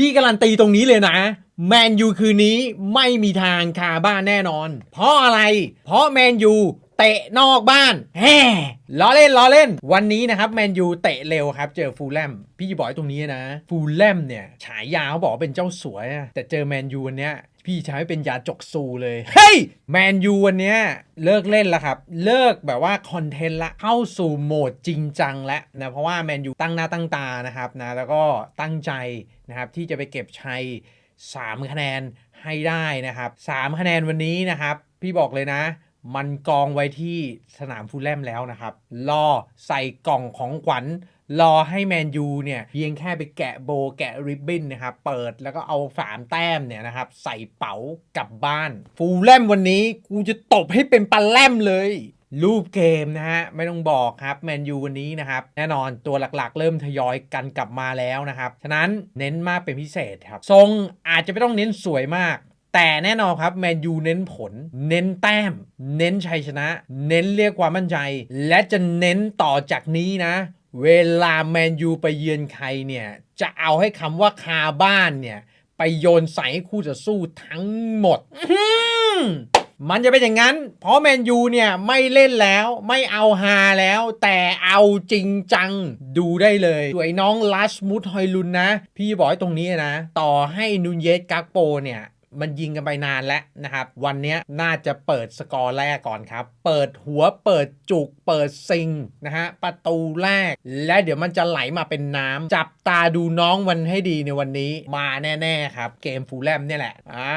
พี่การันตีตรงนี้เลยนะ แมนยูคืนนี้ไม่มีทางคาบ้านแน่นอน เพราะอะไร เพราะแมนยูเตะนอกบ้านแฮ่ล้อเล่นล้อเล่น วันนี้นะครับแมนยูเตะเร็วครับ เจอฟูลแลม พี่บอกตรงนี้นะ ฟูลแลมเนี่ย ฉายาเขาบอกเป็นเจ้าสวยอะแต่เจอแมนยูวันเนี้ย พี่ใช้เป็นยาจกซูเลย เฮ้ย แมนยูวันเนี้ยเลิกเล่นแล้วครับ เลิกแบบว่าคอนเทนต์ละเข้าสู่โหมดจริงจังแล้วนะเพราะว่าแมนยูตั้งหน้าตั้งตานะครับนะแล้วก็ตั้งใจนะครับที่จะไปเก็บชัย 3 คะแนนให้ได้นะครับ 3 คะแนนวันนี้นะครับ พี่บอกเลยนะ มันกองไว้ที่สนามฟูลแลมแล้วนะครับ รอใส่กล่องของขวัญ รอให้แมนยูเนี่ยเพียงแค่ไปแกะโบแกะริบบิ้นนะครับ เปิดแล้วก็เอาสามแต้มเนี่ยนะครับ ใส่เป๋ากลับบ้าน ฟูลแลมวันนี้กูจะตบให้เป็นปลาแลมเลยรูปเกมนะฮะ ไม่ต้องบอกครับแมนยูวันนี้นะครับ แน่นอนตัวหลักๆ เริ่มทยอยกันกลับมาแล้วนะครับ ฉะนั้นเน้นมากเป็นพิเศษครับ ทรงอาจจะไม่ต้องเน้นสวยมาก แต่แน่นอนครับแมนยูเน้นผล เน้นแต้ม เน้นชัยชนะ เน้นเรียกความมั่นใจ และจะเน้นต่อจากนี้นะ เวลาแมนยูไปเยือนใครเนี่ย จะเอาให้คำว่าคาบ้านเนี่ย ไปโยนใส่ให้คู่จะสู้ทั้งหมดมันจะเป็นอย่างนั้น เพราะแมนยูเนี่ยไม่เล่นแล้วไม่เอาฮาแล้ว แต่เอาจริงจังดูได้เลยสวยน้องลัสมุดฮอยลุนนะ พี่บอกให้ตรงนี้นะ ต่อให้นูนเยสกักโปเนี่ย มันยิงกันไปนานแล้วนะครับ วันนี้น่าจะเปิดสกอร์แรกก่อนครับ เปิดหัวเปิดจุก เปิดซิงนะฮะประตูแรก และเดี๋ยวมันจะไหลมาเป็นน้ำจับตาดูน้องมันให้ดีในวันนี้มาแน่ๆครับ เกมฟูลแลมเนี่ยแหละอ่า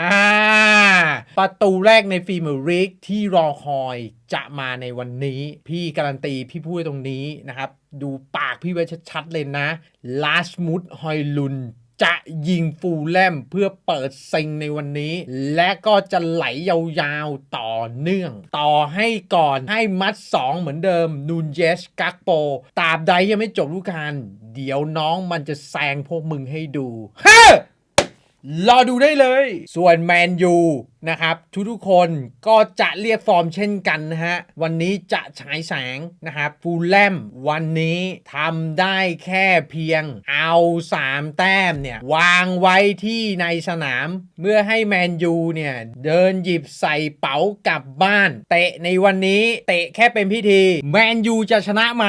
ประตูแรกในฟีมอร์ริกที่รอคอยจะมาในวันนี้ พี่การันตีพี่พูดตรงนี้นะครับ ดูปากพี่ไว้ชัดๆเลยนะลาสมุดฮอยลุน จะยิงฟูลแลมเพื่อเปิดเซ็งในวันนี้ และก็จะไหลยาวๆต่อเนื่อง ต่อให้ก่อนให้มัด 2 เหมือนเดิมนูนเยสกักโปตราบใดยังไม่จบลูการเดี๋ยวน้องมันจะแซงพวกมึงให้ดูเฮ้รอดูได้เลย ส่วนแมนยู นะครับ ทุกๆคนก็จะเรียกฟอร์มเช่นกันนะฮะ วันนี้จะฉายแสงนะครับฟูลแลมวันนี้ทำได้แค่เพียงเอา 3 แต้มเนี่ย วางไว้ที่ในสนาม เมื่อให้แมนยูเนี่ย เดินหยิบใส่เป๋ากลับบ้าน เตะในวันนี้เตะแค่เป็นพิธี แมนยูจะชนะไหม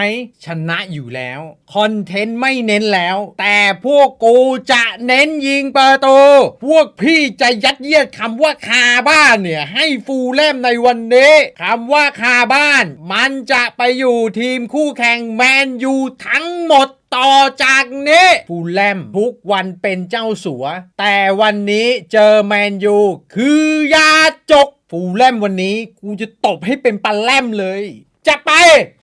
ชนะอยู่แล้ว คอนเทนต์ไม่เน้นแล้ว แต่พวกกูจะเน้นยิงประตูพวกพี่จะยัดเยียดคำว่าคาาบ้านเนี่ยให้ฟูลแลมในวันนี้คำว่าคาบ้าน มันจะไปอยู่ทีมคู่แข่งแมนยูทั้งหมดต่อจากนี้ฟูลแลมทุกวันเป็นเจ้าสัว แต่วันนี้เจอแมนยู คือยาจกฟูลแลมวันนี้กูจะตบให้เป็นปลาแลมเลย จะไป